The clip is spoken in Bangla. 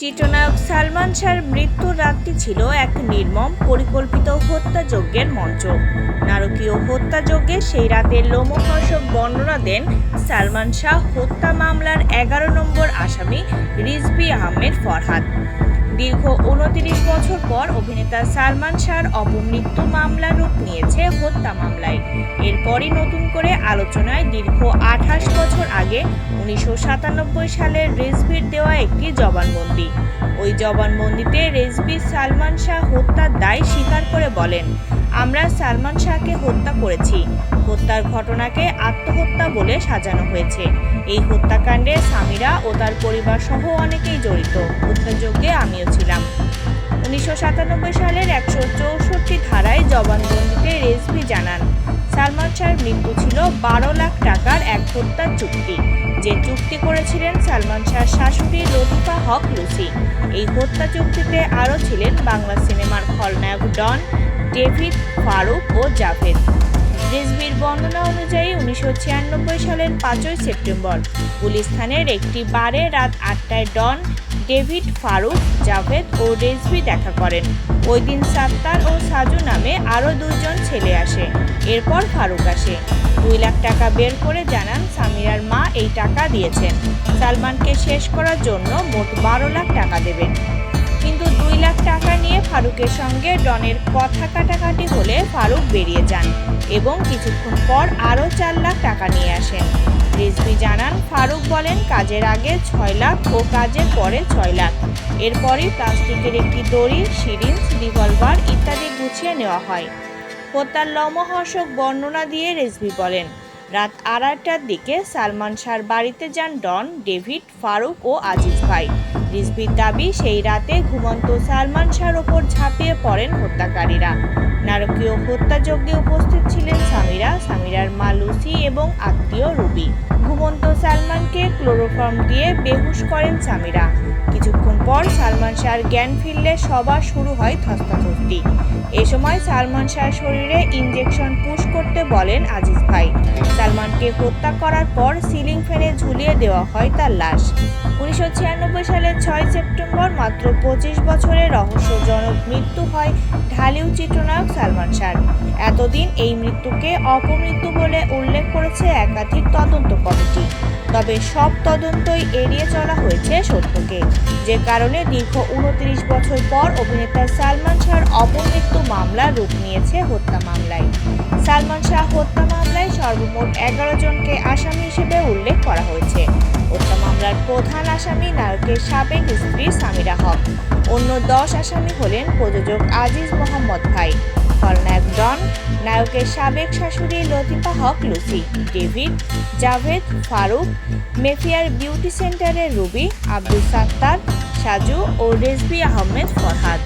চিত্রনায়ক সালমান শাহর মৃত্যুর রাতটি ছিল এক নির্মম, পরিকল্পিত হত্যাযজ্ঞের মঞ্চ। নারকীয় হত্যাযজ্ঞে সেই রাতের লোমহর্ষক বর্ণনা দেন সালমান শাহ হত্যা মামলার এগারো নম্বর আসামি রিজবি আহমেদ ফরহাদ। দীর্ঘ উনত্রিশ বছর পর অভিনেতা সালমান শাহর অপমৃত্যু মামলা রূপ নিয়েছে হত্যা মামলায়। এরপরই নতুন করে আলোচনায় দীর্ঘ আঠাশ বছর আগে উনিশশো সাতানব্বই সালের রেজভির দেওয়া একটি জবানবন্দি। ওই জবানবন্দিতে রেজভি সালমান শাহ হত্যার দায় স্বীকার করে বলেন আমরা সালমান শাহকে হত্যা করেছি। হত্যার ঘটনাকে আত্মহত্যা বলে সাজানো হয়েছে। এই হত্যাকাণ্ডে স্বামীরা ও তার পরিবার সহ অনেকেই জড়িত। হত্যাযজ্ঞে আমিও ছিলাম। উনিশশো সাতানব্বই সালের একশো চৌষট্টি ধারায় জবানবন্দিতে রেজভি জানান, সালমান শাহর মৃত্যু ছিল বারো লাখ টাকার এক হত্যার চুক্তি। যে চুক্তি করেছিলেন সালমান শাহর শাশুড়ি লতিফা হক লুসি। এই হত্যা চুক্তিতে আরও ছিলেন বাংলা সিনেমার খলনায়ক ডন ডেভিড ফারুক ও জাভেদ। রিজভির বর্ণনা অনুযায়ী উনিশশো ছিয়ানব্বই সালের পাঁচই সেপ্টেম্বর, গুলিস্তানের একটি বারে রাত আটটায় ডন, ডেভিড ফারুক, জাভেদ ও রেজভি দেখা করেন। ওই দিন সাত্তার ও সাজু নামে আরও দুইজন ছেলে আসে। এরপর ফারুক আসে। দুই লাখ টাকা বের করে জানান সামিরার মা এই টাকা দিয়েছেন। সালমানকে শেষ করার জন্য মোট বারো লাখ টাকা দেবেন। কিন্তু দুই লাখ টাকা নিয়ে ফারুকের সঙ্গে ডনের কথা কাটাকাটি হলে ফারুক বেরিয়ে যান এবং কিছুক্ষণ পর আরও চার লাখ টাকা নিয়ে আসেন। রিজভি জানান, ফারুক বলেন, কাজের আগে ছয় লাখ ও কাজের পরে ছয় লাখ। এরপরই প্লাস্টিকের একটি দড়ি, সিরিঞ্জ, রিভলভার ইত্যাদি গুছিয়ে নেওয়া হয়। হত্যার লমহর্ষক বর্ণনা দিয়ে রেজভি বলেন, রাত আড়াইটার দিকে সালমান শাহর বাড়িতে যান ডন, ডেভিড, ফারুক ও আজিজ ভাই। রিজভির দাবি, সেই রাতে ঘুমন্ত সালমান শাহর ওপর ঝাঁপিয়ে পড়েন হত্যাকারীরা। নারকীয় হত্যাযজ্ঞে উপস্থিত ছিলেন সামিরা, সামিরার মা লুসি এবং আত্মীয় রুবি। ঘুমন্ত সালমানকে ক্লোরোফর্ম দিয়ে বেহুশ করেন সামিরা। কিছুক্ষণ পর সালমান শাহর জ্ঞান ফিরলে সবার শুরু হয় ধস্তাধস্তি। এ সময় সালমান শাহর শরীরে ইঞ্জেকশন পুশ করতে বলেন আজিজ ভাই। সালমানকে হত্যা করার পর সিলিং ফ্যানে ঝুলিয়ে দেওয়া হয় তার লাশ। উনিশশো ছিয়ানব্বই সালের ছয় সেপ্টেম্বর মাত্র পঁচিশ বছরের রহস্যজনক মৃত্যু হয় ঢালিউ চিত্রনায়ক সালমান শাহ। এতদিন এই মৃত্যুকে অপমৃত্যু বলে উল্লেখ করেছে একাধিক তদন্ত কমিটি। তবে সব তদন্তই এড়িয়ে চলা হয়েছে সত্যকে। যে কারণে দীর্ঘ উনত্রিশ বছর পর অভিনেতা সালমান শাহর অপমৃত্যু মামলা রূপ নিয়েছে হত্যা মামলায়। সালমান শাহ হত্যা মামলায় সর্বমোট এগারো জনকে আসামি হিসেবে উল্লেখ করা হয়েছে। হত্যা মামলার প্রধান আসামি নায়কের সাবেক স্ত্রী সামিরা হক। অন্য দশ আসামি হলেন প্রযোজক আজিজ মোহাম্মদ ভাই খলনায়ক ডন, নায়কের সাবেক শাশুড়ি Latifa Haque Lucy, David, Javed, Faruk, Mayfair beauty সেন্টারের রুবি, আব্দুল সাত্তার, সাজু ও রেজবি আহমেদ ফরহাদ।